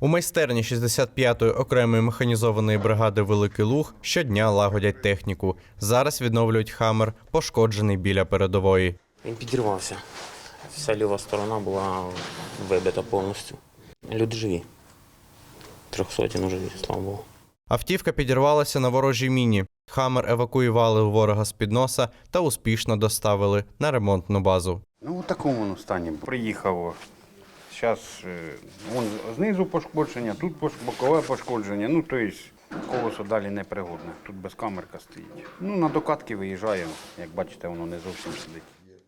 У майстерні 65-ї окремої механізованої бригади Великий Луг щодня лагодять техніку. Зараз відновлюють хамер, пошкоджений біля передової. Він підірвався. Вся ліва сторона була вибита повністю. Люди живі. Трьохсоті, ну живі, слава Богу. Автівка підірвалася на ворожій міні. Хамер евакуювали у ворога з під носа та успішно доставили на ремонтну базу. Ну, у такому стані. Приїхав. Зараз вон знизу пошкодження, тут бокове пошкодження. Ну, тобто колесо далі непригодне. Тут без камерка стоїть. Ну, на докатки виїжджає. Як бачите, воно не зовсім сидить.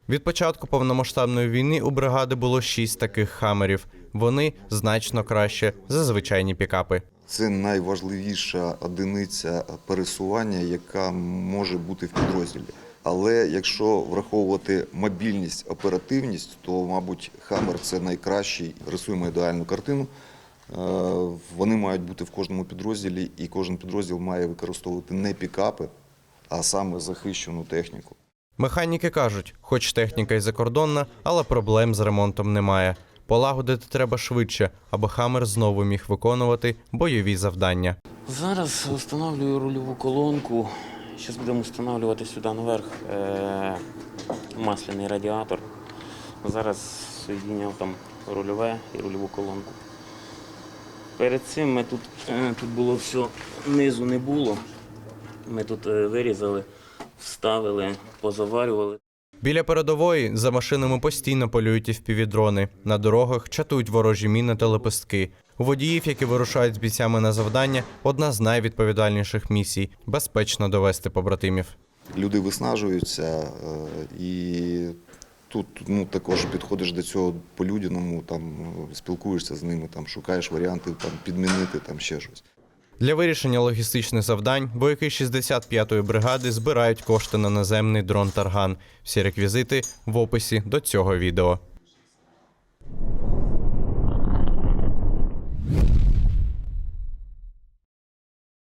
Від початку повномасштабної війни у бригади було шість таких хамерів. Вони значно краще за звичайні пікапи. Це найважливіша одиниця пересування, яка може бути в підрозділі. Але якщо враховувати мобільність, оперативність, то, мабуть, Хаммер це найкращий. Рисуємо ідеальну картину. Е, Вони мають бути в кожному підрозділі, і кожен підрозділ має використовувати не пікапи, а саме захищену техніку. Механіки кажуть, хоч техніка й закордонна, але проблем з ремонтом немає. Полагодити треба швидше, аби хамер знову міг виконувати бойові завдання. Зараз встановлюю рульову колонку. Зараз будемо встановлювати сюди наверх е- масляний радіатор. Зараз соєдиняв там рульове і рульову колонку. Перед цим ми тут, е, тут було все, низу не було. Ми тут е, вирізали, вставили, позаварювали. Біля передової за машинами постійно полюють і впівдрони. На дорогах чатують ворожі міни та лепестки. У водіїв, які вирушають з бійцями на завдання, одна з найвідповідальніших місій безпечно довести побратимів. Люди виснажуються, е, і тут ну, також підходиш до цього по-людяному, там е, спілкуєшся з ними, там шукаєш варіанти там, підмінити там ще щось. Для вирішення логістичних завдань вояки 65-ї бригади збирають кошти на наземний дрон Тарган. Всі реквізити в описі до цього відео.